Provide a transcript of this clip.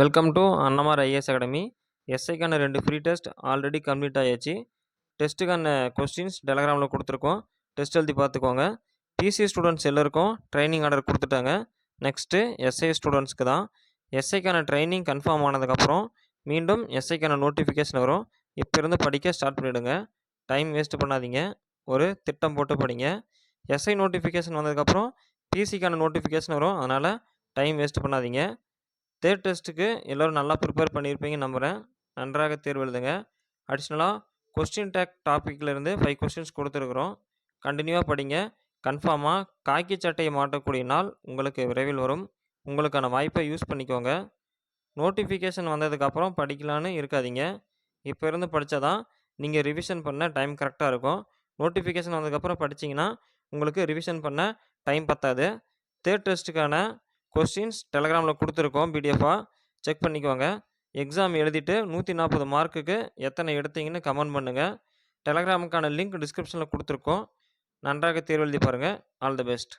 Welcome to Annamar IAS academy எஸ்ஐக்கான ரெண்டு free test already complete ஆகியாச்சு டெஸ்ட்டுக்கான கொஸ்டின்ஸ் டெலகிராமில் கொடுத்துருக்கோம். டெஸ்ட் எழுதி பார்த்துக்கோங்க. பிசி ஸ்டூடெண்ட்ஸ் எல்லாருக்கும் ட்ரைனிங் ஆர்டர் கொடுத்துட்டாங்க. நெக்ஸ்ட்டு எஸ்ஐ ஸ்டூடெண்ட்ஸ்க்கு தான். எஸ்ஐக்கான ட்ரைனிங் கன்ஃபார்ம் ஆனதுக்கப்புறம் மீண்டும் எஸ்ஐக்கான நோட்டிஃபிகேஷன் வரும். இப்போ இருந்து படிக்க ஸ்டார்ட் பண்ணிவிடுங்க டைம் வேஸ்ட் பண்ணாதீங்க. ஒரு திட்டம் போட்டு படிங்க. எஸ்ஐ நோட்டிஃபிகேஷன் வந்ததுக்கப்புறம் பிசிக்கான நோட்டிஃபிகேஷன் வரும். அதனால் டைம் வேஸ்ட் பண்ணாதீங்க. தேர்ட் டெஸ்ட்டுக்கு எல்லோரும் நல்லா ப்ரிப்பேர் பண்ணியிருப்பீங்க நம்புகிறேன் நன்றாக தேர்வு எழுதுங்க. அடிஷ்னலாக கொஸ்டின் டேக் டாப்பிக்லேருந்து ஃபைவ் கொஸ்டின்ஸ் கொடுத்துருக்குறோம். கண்டினியூவாக படிங்க. கன்ஃபார்மாக காக்கி சட்டையை மாட்டக்கூடிய நாள் உங்களுக்கு விரைவில் வரும். உங்களுக்கான வாய்ப்பை யூஸ் பண்ணிக்கோங்க. நோட்டிஃபிகேஷன் வந்ததுக்கப்புறம் படிக்கலான்னு இருக்காதீங்க. இப்போ இருந்து படித்தா தான் நீங்கள் ரிவிஷன் பண்ண டைம் கரெக்டாக இருக்கும். நோட்டிஃபிகேஷன் வந்ததுக்கப்புறம் படிச்சிங்கன்னா உங்களுக்கு ரிவிஷன் பண்ண டைம் பத்தாது. தேர்ட் டெஸ்ட்டுக்கான கொஸ்டின்ஸ் டெலகிராமில் கொடுத்துருக்கோம் பிடிஎஃபாக செக் பண்ணிக்கோங்க. எக்ஸாம் எழுதிட்டு நூற்றி நாற்பது மார்க்குக்கு எத்தனை எடுத்தீங்கன்னு கமெண்ட் பண்ணுங்கள் டெலகிராமுக்கான லிங்க் டிஸ்கிரிப்ஷனில் கொடுத்துருக்கோம். நன்றாக தேர்வு எழுதி பாருங்கள் ஆல் தி பெஸ்ட்